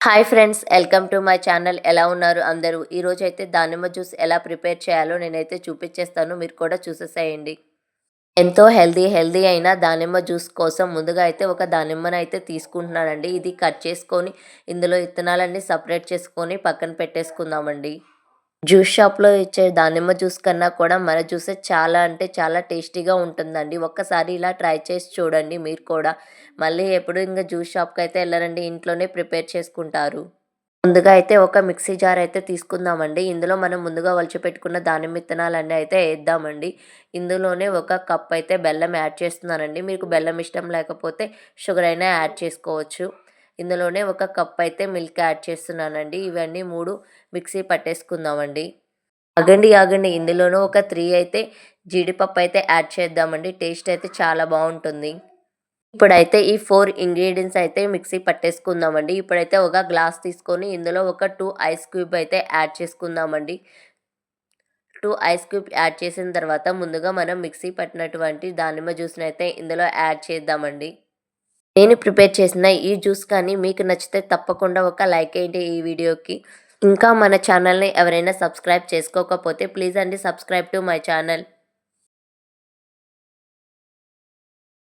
Hi friends welcome to my channel. ఎలా ఉన్నారు అందరూ? ఈరోజు అయితే దానిమ్మ జ్యూస్ ఎలా ప్రిపేర్ చేయాలో నేనైతే చూపించేస్తాను మీరు కూడా చూసేసేయండి. ఎంతో హెల్దీ హెల్దీ అయిన దానిమ్మ జ్యూస్ కోసం ముందుగా అయితే ఒక దానిమ్మను అయితే తీసుకుంటున్నానండి. ఇది కట్ చేసుకొని ఇందులో విత్తనాలన్నీ సపరేట్ చేసుకొని పక్కన పెట్టేసుకుందామండి. జ్యూస్ షాప్లో ఇచ్చే దానిమ్మ జ్యూస్ కన్నా కూడా మన జ్యూసే చాలా అంటే చాలా టేస్టీగా ఉంటుందండి. ఒక్కసారి ఇలా ట్రై చేసి చూడండి మీరు కూడా. మళ్ళీ ఎప్పుడు ఇంకా జ్యూస్ షాప్కి అయితే వెళ్ళరండి. ఇంట్లోనే ప్రిపేర్ చేసుకుంటారు. ముందుగా అయితే ఒక మిక్సీ జార్ అయితే తీసుకుందామండి. ఇందులో మనం ముందుగా వలిచిపెట్టుకున్న దానిమ్మ విత్తనాలన్నీ అయితే వేద్దామండి. ఇందులోనే ఒక కప్ అయితే బెల్లం యాడ్ చేస్తున్నానండి. మీకు బెల్లం ఇష్టం లేకపోతే షుగర్ అయినా యాడ్ చేసుకోవచ్చు. ఇందులోనే ఒక కప్ అయితే మిల్క్ యాడ్ చేస్తున్నానండి. ఇవన్నీ మూడు మిక్సీ పట్టేసుకుందామండి. ఆగండి ఆగండి. ఇందులోనూ ఒక త్రీ అయితే జీడిపప్పు అయితే యాడ్ చేద్దామండి. టేస్ట్ అయితే చాలా బాగుంటుంది. ఇప్పుడైతే ఈ ఫోర్ ఇంగ్రీడియంట్స్ అయితే మిక్సీ పట్టేసుకుందామండి. ఇప్పుడైతే ఒక గ్లాస్ తీసుకొని ఇందులో ఒక టూ ఐస్ క్యూబ్ అయితే యాడ్ చేసుకుందామండి. టూ ఐస్ క్యూబ్ యాడ్ చేసిన తర్వాత ముందుగా మనం మిక్సీ పట్టినటువంటి దానిమ్మ జ్యూస్ని అయితే ఇందులో యాడ్ చేద్దామండి. నేను ప్రిపేర్ చేసిన ఈ జ్యూస్ కానీ మీకు నచ్చితే తప్పకుండా ఒక లైక్ వేయండి ఈ వీడియోకి. ఇంకా మన ఛానల్ని ఎవరైనా సబ్స్క్రైబ్ చేసుకోకపోతే ప్లీజ్ అండి సబ్స్క్రైబ్ టు మై ఛానల్.